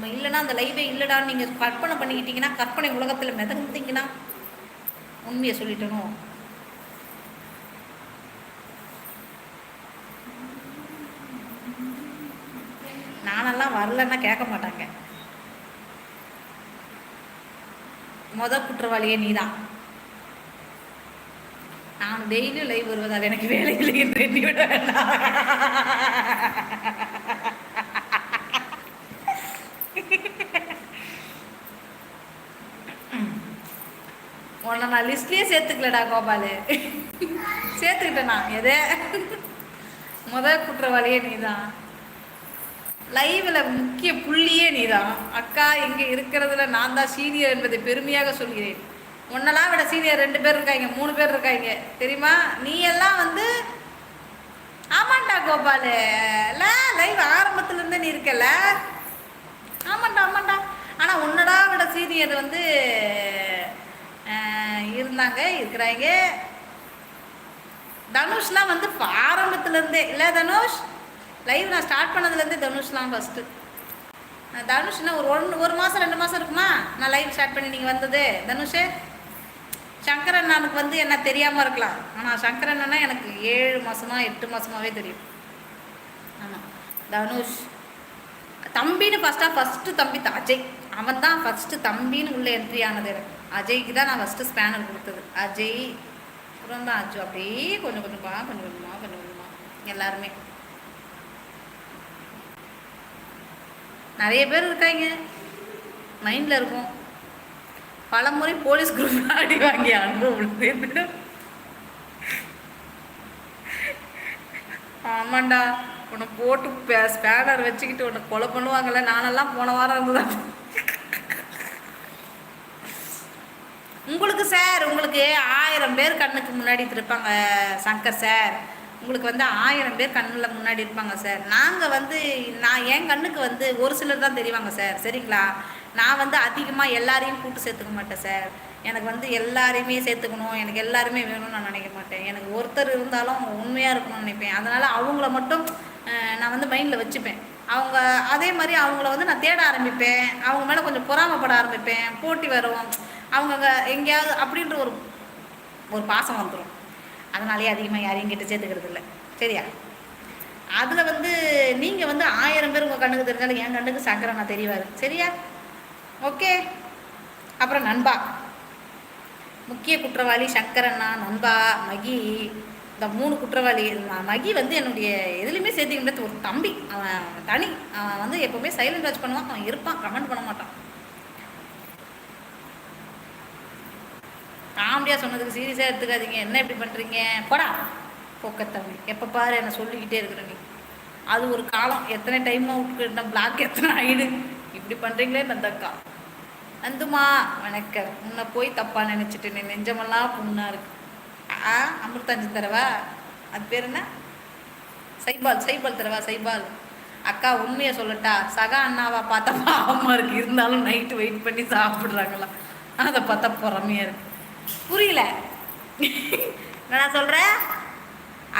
நம்ம இல்லைன்னா அந்த லைவே இல்லைடான்னு நீங்கள் கற்பனை பண்ணிக்கிட்டீங்கன்னா கற்பனை உலகத்தில் மிதந்தீங்கன்னா உண்மையை சொல்லிட்டணும் நானெல்லாம் வரலன்னா கேட்க மாட்டாங்க. மொத குற்றவாளியே நீதான். நான் டெய்லியும் லைவ் வருவதால் எனக்கு வேலை இல்லை என்று எண்ணி விட வேண்டாம். ஆனால் நான் லிஸ்ட்லேயே சேர்த்துக்கலடா கோபால். சேர்த்துக்கிட்டேன் நான் எதே முதல் குற்றவாளியே நீதான். லைவில் முக்கிய புள்ளியே நீதான். அக்கா இங்கே இருக்கிறதுல நான் தான் சீனியர் என்பதை பெருமையாக சொல்கிறேன். உன்னெல்லாம் விட சீனியர் ரெண்டு பேர் இருக்காங்க மூணு பேர் இருக்காங்க. தெரியுமா? நீ எல்லாம் வந்து ஆமாண்டா கோபாலு. லைவ் ஆரம்பத்துலேருந்து நீ இருக்கல ஆமாண்டா ஆமாண்டா. ஆனால் உன்னடா விட சீனியர் வந்து இருந்தாங்க இருக்கிறாங்க. தனுஷ்லாம் வந்து ஆரம்பத்துலேருந்தே இல்லை தனுஷ்? லைவ் நான் ஸ்டார்ட் பண்ணதுலேருந்தே தனுஷ்லாம் ஃபஸ்ட்டு தனுஷ்னா ஒரு ஒன்று ஒரு மாதம் ரெண்டு மாதம் இருக்குமா? நான் லைவ் ஸ்டார்ட் பண்ணி நீங்கள் வந்தது. தனுஷே சங்கரன் அண்ணனுக்கு வந்து என்ன தெரியாமல் இருக்கலாம். ஆனால் சங்கரன் எனக்கு ஏழு மாதமா எட்டு மாதமாகவே தெரியும். ஆமாம் தனுஷ். தம்பின்னு ஃபஸ்ட்டாக ஃபஸ்ட்டு தம்பி அஜய். அவன் தான் ஃபஸ்ட்டு தம்பின்னு உள்ளே என்ட்ரி ஆனது எனக்கு. அஜய்க்கு தான் நான் ஃபஸ்ட்டு ஸ்பேனர் கொடுத்தது. அஜய் அப்புறம் தான் அஜு அப்படியே கொஞ்சம் கொஞ்சமாக கொஞ்சம் கொஞ்சமாக கொஞ்சம் கொஞ்சமாக எல்லாருமே. நிறைய பேர் இருக்காங்க. மைண்டில் இருக்கும். பல முறை போலீஸ் குரூப் அடி வாங்கி அனுபவம் ஆமாண்டா. உன்னை போட்டு ஸ்பேனர் வச்சுக்கிட்டு உன்னை கொலை பண்ணுவாங்கல்ல. நானெல்லாம் போன வாரம் இருந்ததா உங்களுக்கு சார் உங்களுக்கு ஆயிரம் பேர் கண்ணுக்கு முன்னாடி இருப்பாங்க சங்கர் சார். உங்களுக்கு வந்து ஆயிரம் பேர் கண்ணில் முன்னாடி இருப்பாங்க சார். நாங்கள் வந்து நான் என் கண்ணுக்கு வந்து ஒரு சிலர் தான் தெரிவாங்க சார். சரிங்களா? நான் வந்து அதிகமாக எல்லாரையும் கூட்டு சேர்த்துக்க மாட்டேன் சார். எனக்கு வந்து எல்லாரையுமே சேர்த்துக்கணும். எனக்கு எல்லாருமே வேணும்னு நான் நினைக்க மாட்டேன். எனக்கு ஒருத்தர் இருந்தாலும் அவங்க உண்மையாக இருக்கணும்னு நினைப்பேன். அதனால் அவங்கள மட்டும் நான் வந்து மைண்டில் வச்சுப்பேன். அவங்க அதே மாதிரி அவங்கள வந்து நான் தேட ஆரம்பிப்பேன். அவங்க மேலே கொஞ்சம் பொறாமைப்பட ஆரம்பிப்பேன். போட்டி வரும். அவங்க எங்கேயாவது அப்படின்ற ஒரு ஒரு பாசம் வந்துடும் அதனாலேயே அதிகமாக யாரையும் கிட்ட சேர்த்துக்கிறது இல்லை சரியா? அதில் வந்து நீங்கள் வந்து ஆயிரம் பேர் உங்கள் கண்ணுக்கு தெரிஞ்சாலும் என் கண்ணுக்கு சங்கரன் நான் தெரியவாரு சரியா? ஓகே? அப்புறம் நண்பா. முக்கிய குற்றவாளி சங்கரண்ணா நண்பா மகி. இந்த மூணு குற்றவாளி மகி வந்து என்னுடைய எதுலையுமே சேர்த்துக்க முடியாது ஒரு தம்பி. அவன் தனி. அவன் வந்து எப்போவுமே சைலண்ட் வாட்ச் பண்ணுவான். அவன் இருப்பான். கமெண்ட் பண்ண மாட்டான். காமெடியாக சொன்னதுக்கு சீரியஸாக எடுத்துக்காதீங்க. என்ன இப்படி பண்ணுறீங்க போடா. போக்கத்தம்பி எப்போ பாரு என்னை சொல்லிக்கிட்டே இருக்கிற நீ அது ஒரு காலம். எத்தனை டைம் விட்டுக்கிட்ட பிளாக் எத்தனை ஆகிடு இப்படி பண்ணுறீங்களே நந்தக்கா. நந்துமா வணக்கம். உன்னை போய் தப்பாக நினச்சிட்டு நீ நெஞ்சமெல்லாம் புண்ணாக இருக்கு. ஆ அமிர்தாஞ்சு தரவா? அது பேர் என்ன? சைபால் சைபால் தரவா? சைபால். அக்கா உண்மையை சொல்லட்டா. சகா அண்ணாவா பார்த்தா பாவமாக இருக்கு. இருந்தாலும் நைட்டு வெயிட் பண்ணி சாப்பிட்றாங்களா. அதை பார்த்தா பொறாமையாக இருக்குது புரியல. நான் சொல்கிறேன்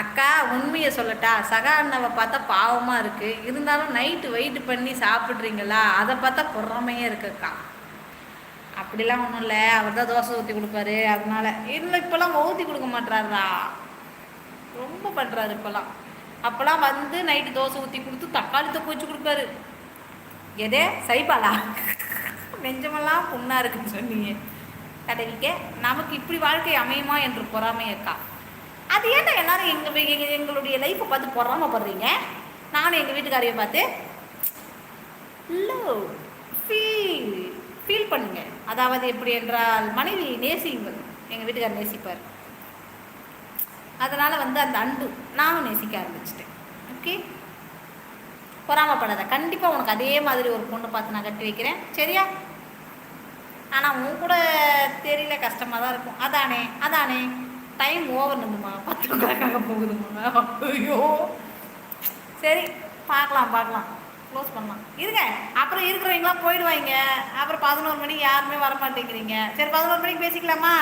அக்கா உண்மையை சொல்லட்டா. சகா அண்ணாவை பார்த்தா பாவமாக இருக்குது இருந்தாலும் நைட்டு வெயிட் பண்ணி சாப்பிட்றீங்களா? அதை பார்த்தா பொறாமையே இருக்குக்கா. அப்படிலாம் ஒன்றும் இல்லை. அவர் தான் தோசை ஊற்றி கொடுப்பாரு. அதனால இல்லை இப்போல்லாம் ஊற்றி கொடுக்க மாட்டாரா ரொம்ப பண்ணுறாரு இப்போல்லாம். அப்போல்லாம் வந்து நைட்டு தோசை ஊற்றி கொடுத்து தக்காளி தொக்கு வச்சு கொடுப்பாரு. எதே சைபாலா? நெஞ்சமெல்லாம் புண்ணாக இருக்குன்னு சொன்னீங்க. கதவிக்க நமக்கு இப்படி வாழ்க்கை அமையுமா? என்று பொறாமை அக்கா. அது ஏன்டா எல்லாரும் எங்கள் எங்களுடைய லைஃப்பை பார்த்து பொறாமப்படுறீங்க? நானும் எங்கள் வீட்டுக்காரையை பார்த்து லவ் ஃபீல் ஃபீல் பண்ணுங்க. அதாவது எப்படி என்றால் மனைவி நேசிங்கள் எங்கள் வீட்டுக்காரர் நேசிப்பார். அதனால் வந்து அந்த அன்பு நானும் நேசிக்க ஆரம்பிச்சிட்டேன். ஓகே பொறாமப்படாத. கண்டிப்பாக உனக்கு அதே மாதிரி ஒரு பொண்ணு பார்த்து நான் கட்டி வைக்கிறேன். சரியா? ஆனால் உன் கூட தெரியல கஷ்டமாக தான் இருக்கும். அதானே அதானே டைம் ஓவர் நந்துமா பத்து மணிக்காக போகுதுமா? ஐயோ. சரி பார்க்கலாம் பார்க்கலாம். க்ளோஸ் பண்ணலாம். இருங்க. அப்புறம் இருக்கிறவங்களாம் போயிடுவாங்க. அப்புறம் பதினோரு மணிக்கு யாருமே வர மாட்டேங்கிறீங்க. சரி பதினோரு மணிக்கு பேசிக்கலாமா?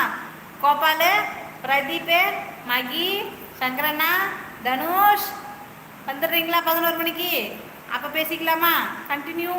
கோபால் பிரதீப் மகி சங்கரண்ணா தனுஷ். வந்துடுறீங்களா பதினோரு மணிக்கு? அப்போ பேசிக்கலாமா? கண்டினியூ